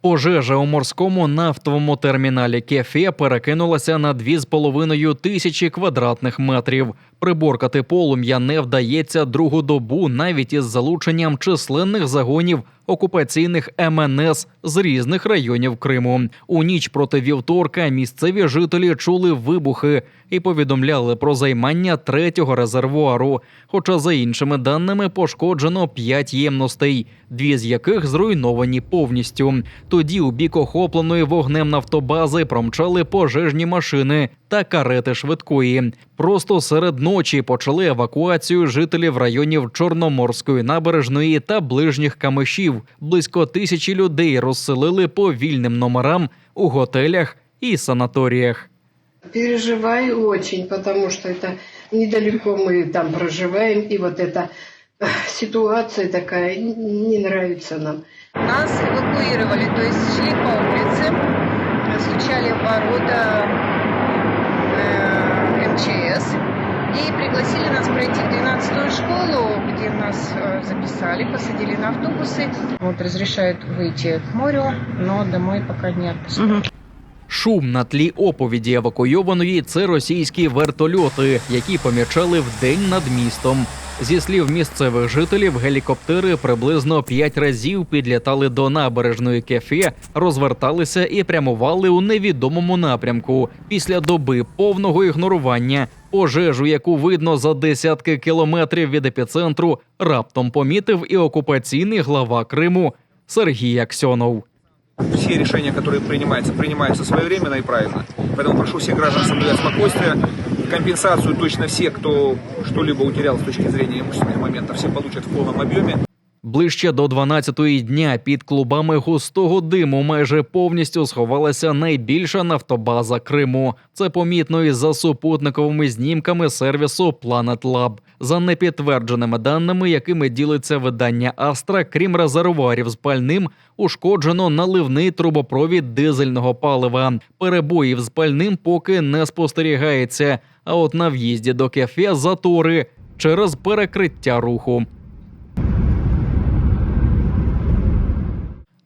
Пожежа у морському нафтовому терміналі Кефе перекинулася на 2,5 тисячі квадратних метрів. Приборкати полум'я не вдається другу добу навіть із залученням численних загонів окупаційних МНС з різних районів Криму. У ніч проти вівторка місцеві жителі чули вибухи і повідомляли про займання третього резервуару. Хоча, за іншими даними, пошкоджено п'ять ємностей, дві з яких зруйновані повністю. Тоді у бік охопленої вогнем нафтобази промчали пожежні машини та карети швидкої. Просто серед ночі почали евакуацію жителів районів Чорноморської набережної та ближніх камишів. Близько тисячі людей розселили по вільним номерам у готелях і санаторіях. Переживаю очень, потому что это недалеко мы там проживаем, и вот эта э, ситуация такая н- не нравится нам. Нас эвакуировали, то есть шли по улице, стучали в ворота пригласили нас пройти в 12 школу, где нас э, записали, посадили на автобусы. Вот разрешают выйти к морю, но домой пока не отпускают. Шум на тлі оповіді евакуйованої це російські вертольоти, які помічали вдень над містом. Зі слів місцевих жителів, гелікоптери приблизно п'ять разів підлітали до набережної кефе, розверталися і прямували у невідомому напрямку. Після доби повного ігнорування пожежу, яку видно за десятки кілометрів від епіцентру, раптом помітив і окупаційний глава Криму Сергій Аксьонов. все решения, которые принимаются, принимаются своевременно и правильно. Поэтому прошу всех граждан соблюдать спокойствие. Компенсацию точно все, кто что-либо утерял с точки зрения имущественных моментов, все получат в полном объеме. Ближче до 12-ї дня під клубами густого диму майже повністю сховалася найбільша нафтобаза Криму. Це помітно із за супутниковими знімками сервісу Planet Lab. За непідтвердженими даними, якими ділиться видання Астра, крім резервуарів з пальним, ушкоджено наливний трубопровід дизельного палива. Перебоїв з пальним поки не спостерігається. А от на в'їзді до кафе затори через перекриття руху.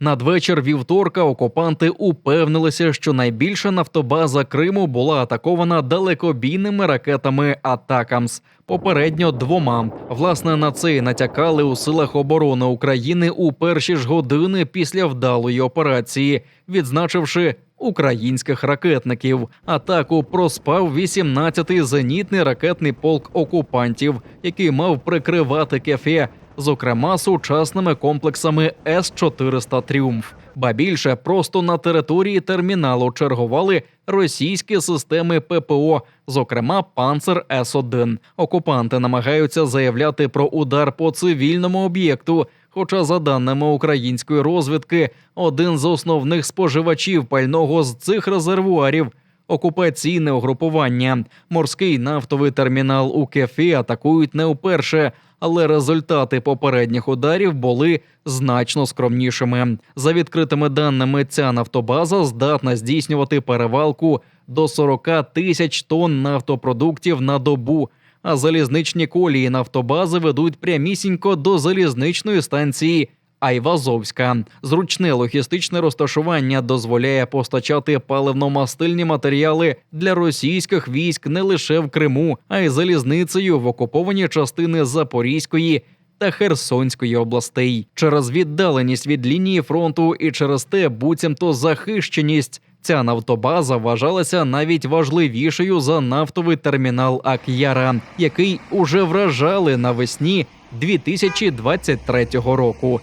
Надвечір вівторка окупанти упевнилися, що найбільша нафтобаза Криму була атакована далекобійними ракетами Атакамс. Попередньо двома. Власне, на це й натякали у силах оборони України у перші ж години після вдалої операції, відзначивши українських ракетників. Атаку проспав 18-й зенітний ракетний полк окупантів, який мав прикривати кефе зокрема сучасними комплексами С-400 Тріумф. Ба більше просто на території терміналу чергували російські системи ППО, зокрема Панцер С-1. Окупанти намагаються заявляти про удар по цивільному об'єкту. Хоча, за даними української розвідки, один з основних споживачів пального з цих резервуарів окупаційне угрупування. Морський нафтовий термінал у Кефі атакують не вперше, але результати попередніх ударів були значно скромнішими. За відкритими даними, ця нафтобаза здатна здійснювати перевалку до 40 тисяч тонн нафтопродуктів на добу. А залізничні колії нафтобази ведуть прямісінько до залізничної станції Айвазовська. Зручне логістичне розташування дозволяє постачати паливно-мастильні матеріали для російських військ не лише в Криму, а й залізницею в окуповані частини Запорізької. Та Херсонської областей через віддаленість від лінії фронту і через те буцімто захищеність. Ця нафтобаза вважалася навіть важливішою за нафтовий термінал Ак'яра, який уже вражали навесні 2023 року.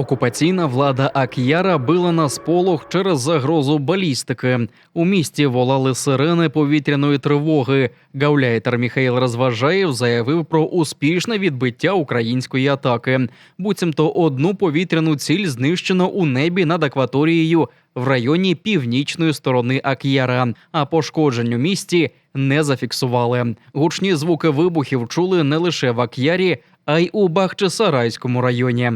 Окупаційна влада Ак'яра била на сполох через загрозу балістики. У місті волали сирени повітряної тривоги. Гауляйтер Міхаїл Розважаєв заявив про успішне відбиття української атаки. Буцімто одну повітряну ціль знищено у небі над акваторією в районі північної сторони Ак'яра, а пошкоджень у місті не зафіксували. Гучні звуки вибухів чули не лише в Ак'ярі, а й у Бахчисарайському районі.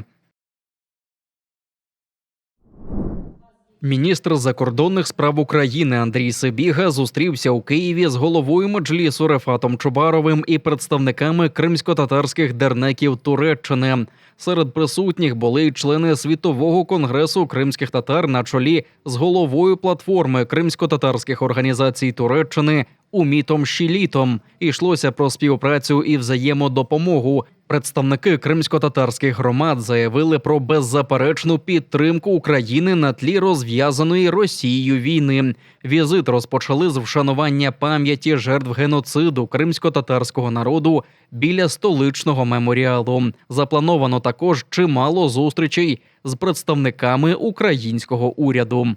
Міністр закордонних справ України Андрій Сибіга зустрівся у Києві з головою меджлісу Рефатом Чубаровим і представниками кримсько-татарських дернеків Туреччини. Серед присутніх були й члени світового конгресу кримських татар на чолі з головою платформи кримсько-татарських організацій Туреччини Умітом Щілітом. Ішлося про співпрацю і взаємодопомогу. Представники кримсько-татарських громад заявили про беззаперечну підтримку України на тлі розв'язаної Росією війни. Візит розпочали з вшанування пам'яті жертв геноциду кримсько-татарського народу біля столичного меморіалу. Заплановано також чимало зустрічей з представниками українського уряду.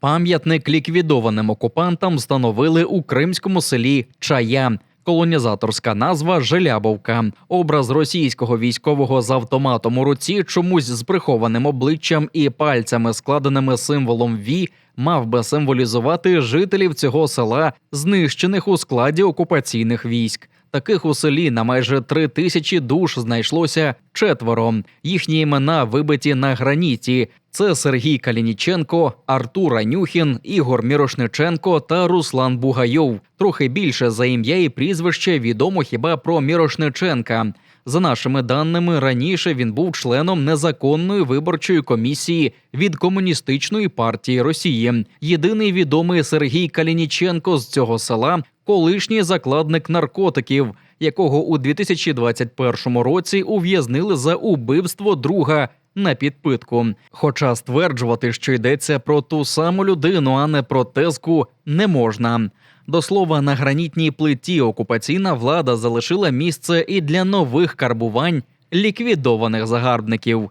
Пам'ятник ліквідованим окупантам встановили у кримському селі Чая. Колонізаторська назва Желябовка. Образ російського військового з автоматом у руці, чомусь з прихованим обличчям і пальцями, складеними символом Ві, мав би символізувати жителів цього села, знищених у складі окупаційних військ. Таких у селі на майже три тисячі душ знайшлося четверо. Їхні імена вибиті на граніті. Це Сергій Калініченко, Артур Анюхін, Ігор Мірошниченко та Руслан Бугайов. Трохи більше за ім'я і прізвище відомо хіба про Мірошниченка. За нашими даними, раніше він був членом незаконної виборчої комісії від комуністичної партії Росії. Єдиний відомий Сергій Калініченко з цього села колишній закладник наркотиків, якого у 2021 році ув'язнили за убивство друга на підпитку. Хоча стверджувати, що йдеться про ту саму людину, а не про тезку, не можна. До слова, на гранітній плиті окупаційна влада залишила місце і для нових карбувань ліквідованих загарбників.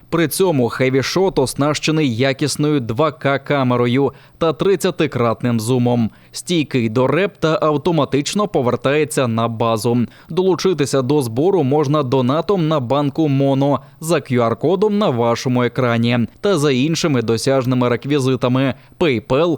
При цьому хевішот оснащений якісною 2К камерою та 30-кратним зумом. Стійкий до реп та автоматично повертається на базу. Долучитися до збору можна донатом на банку Моно за QR-кодом на вашому екрані та за іншими досяжними реквізитами PayPal